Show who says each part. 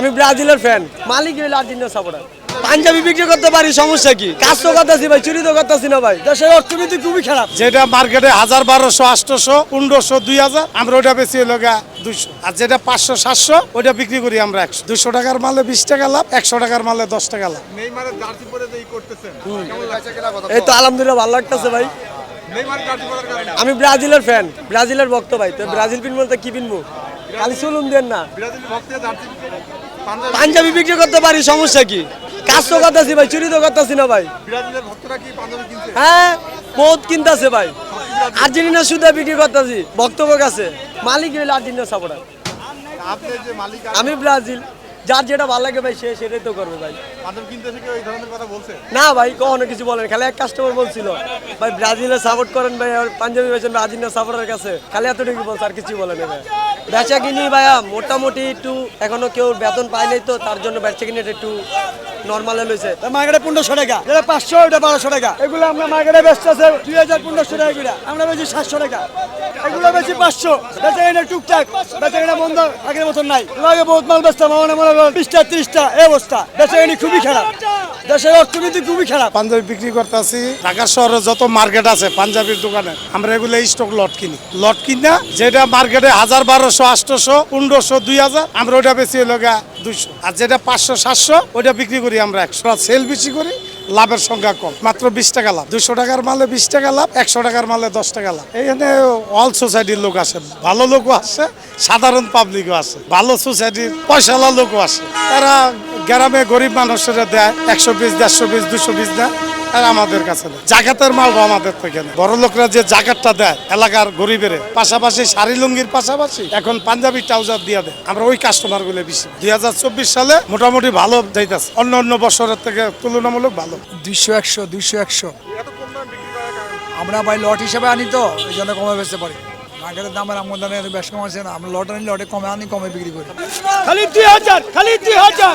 Speaker 1: আমি ব্রাজিলের ফ্যান মালিক হইলে আর্জেন্টিনা সাপোর্টার পাঞ্জাবি বিক্রি করতে পারি সমস্যা কি? কাজ তো করতেছি ভাই চুরি তো করতেছি না ভাই। দেশের অর্থনীতি খুবই খারাপ।
Speaker 2: যেটা মার্কেটে হাজার বারোশো আটশোশো পনেরোশো দুই হাজার আমরা ওটা বেশি হলো গা দুইশো। আর যেটা পাঁচশো সাতশো ওটা বিক্রি করি আমরা একশো। দুশো টাকার মালে বিশ টাকা লাভ একশো টাকার মালে দশ টাকা লাভ।
Speaker 3: নেইমারের জার্সি পরে যে ই করতেছেন কেমন লাগছে?
Speaker 1: এই তো আলহামদুলিল্লাহ ভালো লাগতেছে ভাই। আমি ব্রাজিলের ফ্যান ব্রাজিলের ভক্ত ভাই। তো ব্রাজিল পিন বলতে কি পিনবো খালি চলুন দেন না।
Speaker 3: ব্রাজিল পাঞ্জাবি
Speaker 1: বিক্রি করতে পারি সমস্যা কি? কাজ তো করতেছি ভাই চুরি তো করতেছি না ভাই। হ্যাঁ বহুত কিনতেছে ভাই। আর্জেন্টিনা বিক্রি করতেছি বক্তব্য কাছে। মালিক হইলে আর্জেন্টিনা সাপোর্টার আমি ব্রাজিল যার যেটা ভালো লাগে ভাই সে সেটাই তো করবে ভাই। না ভাই কখনো কিছু বলেন খালি এক কাস্টমার বলছিল ভাই ব্রাজিলের সাপোর্ট করেন ভাই পাঞ্জাবি বেছেন সাপোর্টের কাছে। খালি এতটুকু বলছে আর কিছু বলেন ভাই। বেচা কিনি ভাইয়া, মোটামুটি একটু এখনও কেউ বেতন পায়নি তো, তার জন্য বেচা কিনি একটু নর্মালে লইছে।
Speaker 4: মার্কেটে পনেরোশো টাকা। যেটা পাঁচশো ওটা বারোশো টাকা। এগুলো আমরা মার্কেটে আছে দুই হাজার পনেরোশো টাকা করে। আমরা বেশি সাতশো টাকা। এগুলো বেশি পাঁচশো। বেচা কিনা টুকটাক। বেচা কিনা বন্ধ আগের মতন নাই। আগে বহুত মাল বেচতাম আমার মনে বিশটা ত্রিশটা এই অবস্থা। বেচা কিনি খুবই খারাপ। দেশের অর্থনীতি খুবই খারাপ।
Speaker 2: পাঞ্জাবি বিক্রি করতেছি। ঢাকা শহরে যত মার্কেট আছে পাঞ্জাবির দোকানে আমরা এগুলো স্টক লট কিনি। লট কিনা যেটা মার্কেটে হাজার বারোশো আটশোশো পনেরোশো দুই হাজার আমরা ওটা বেশি হলো গা দুইশো। আর যেটা পাঁচশো সাতশো ওটা বিক্রি করি আমরা একশো সেল বেশি করি, লাভের সংখ্যা কম। মাত্র বিশ টাকা লাভ। দুশো টাকার মালে বিশ টাকা লাভ, একশো টাকার মালে দশ টাকা লাভ। এইখানে অল সোসাইটির লোক আসে। ভালো লোকও আসে, সাধারণ পাবলিকও আছে ভালো সোসাইটির পয়সালা লোকও আসে। তারা গ্রামে গরিব মানুষেরা দেয়, একশো পিস দেড়শো পিস দুশো পিস দেয়। আর আমাদের কাছে নেই জাকাতের মাল আমাদের থেকে নেই বড় লোকরা যে জাকাতটা দেয় এলাকার গরিবের পাশাপাশি শাড়ি লুঙ্গির পাশাপাশি এখন পাঞ্জাবি ট্রাউজার দিয়ে দেয়। আমরা ওই কাস্টমারগুলো বেশি। দুই সালে মোটামুটি ভালো যাইতেছে। অন্য অন্য বছরের থেকে তুলনামূলক ভালো।
Speaker 5: দুইশো একশো দুইশো একশো।
Speaker 3: এত কম দামে বিক্রি করার কারণে
Speaker 5: আমরা ভাই লট হিসাবে আনি তো এই জন্য কমে বেচতে পারি মার্কেটের দামের আমার এত বেশ কম আছে না আমরা লট আনি লটে কমে আনি কমে বিক্রি করি।
Speaker 4: খালি দুই হাজার খালি দুই হাজার।